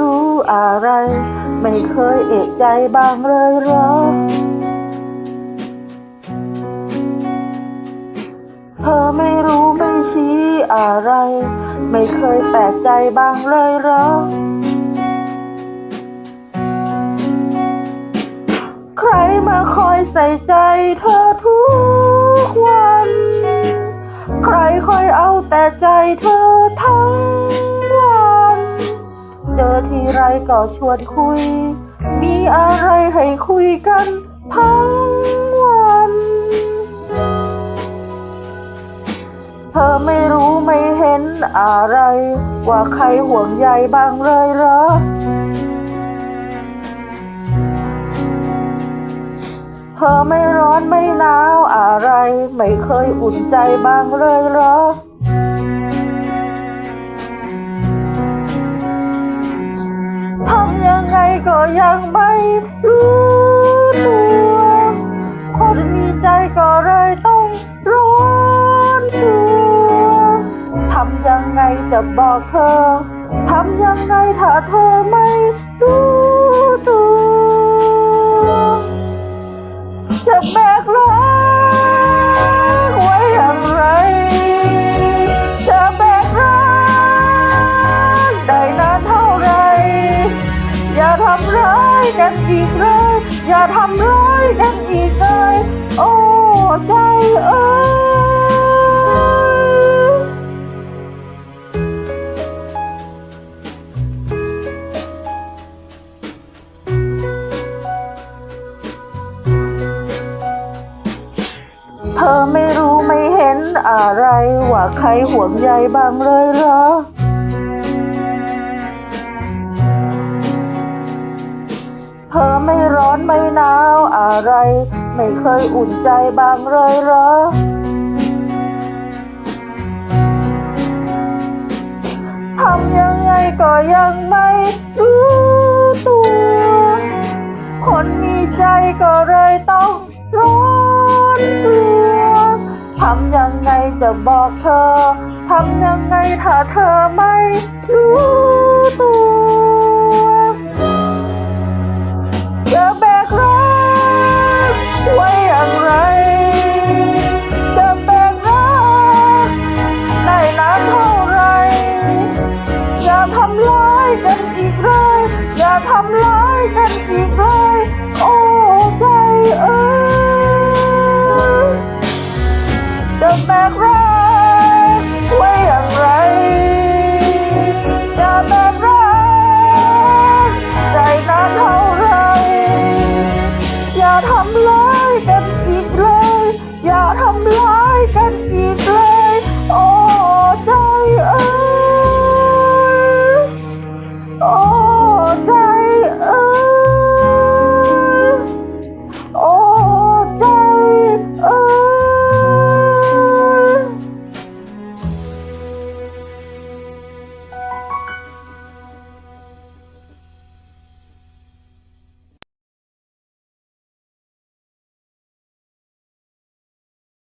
รู้อะไร ไม่เคยเอกใจบ้างเลยหรอเธอไม่รู้ไม่ชี้อะไร ไม่เคยแปลกใจบ้างเลยหรอ อทีไรก็ชวนคุย มีอะไรให้คุยกันทั้งวัน เธอไม่รู้ไม่เห็นอะไร ว่าใครห่วงใยบ้างเลยเหรอเธอไม่ร้อนไม่หนาวอะไร ไม่เคยอุ่นใจบ้างเลยเหรอ ก็ยังไม่รู้ตัว คนมีใจก็เลยต้องร้อนตัวทำยังไงจะบอกเธอ ทำยังไงถ้าเธอไม่ กันอีกเลย อย่าทำร้ายกันอีกเลย โอ้ใจเอ้ยเธอไม่รู้ไม่เห็นอะไร ว่าใครห่วงใยบ้างเลยเหรอ อไม่ร้อนไม่หนาวอะไร ไม่เคยอุ่นใจบ้างเลยเหรอ ทำยังไงก็ยังไม่รู้ตัว คนมีใจก็เลยต้องร้อนตัวทำยังไงจะบอกเธอ ทำยังไงถ้าเธอไม่รู้ตัว of my road.